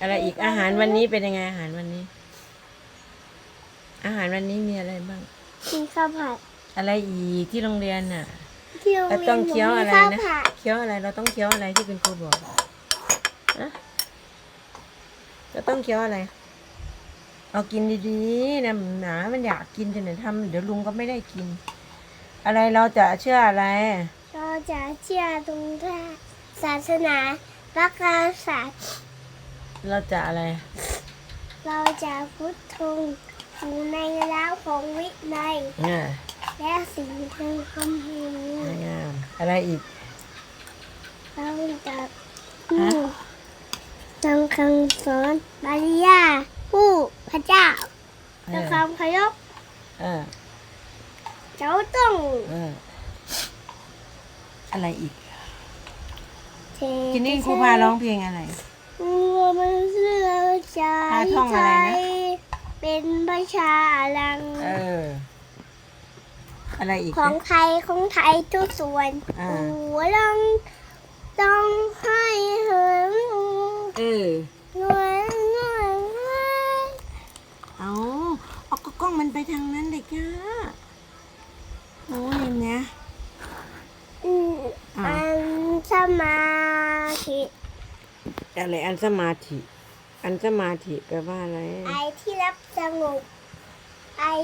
อะไรอีกอาหารวันนี้เป็นยังไงอาหารวันนี้ อาหารวันนี้มีอะไรบ้างกินข้าวผัด อะไรอีกที่โรงเรียนน่ะที่โรงเราเรียนต้องเคี้ยวอะไรหมีข้าวนะผัดเคี้ยวอะไรเราต้องเคี้ยวอะไรที่คุณครูบอกอะเราต้องเคี้ยวอะไร เอากินดีๆนะหนามันอยากกินจนเดี๋ยวทำเดี๋ยวลุงก็ไม่ได้กิน อะไรเราจะเชื่ออะไร เราจะเชื่อตรงท่าศาสนารักการศาสตร์ เราจะอะไร เราจะพุทธงอยู่ในร้าวของวิทย์ในและสิ่งทางคำแหงงามอะไรอีกเราจะผู้ทำคำสอนบาลียาผู้พระเจ้าจะคำขยกเออเจ้าต้องเอออะไรอีก กินนี่ครูพาร้องเพลงอะไร ท่องอะไรนะ เป็นประชาลังเออ อะไรอีกของนะไทยของไทยทุกส่วนอ่าหัวลังต้องให้เหินเออนวลนวลนวลเอาเอาก็กล้องมันไปทางนั้นเลยจ้าโอ้ยเนี่ยอืมอ่าอันสมาธิอะไรอันสมาธิ อันสมาธิแปลว่าอะไร ไอที่รับสงบไอ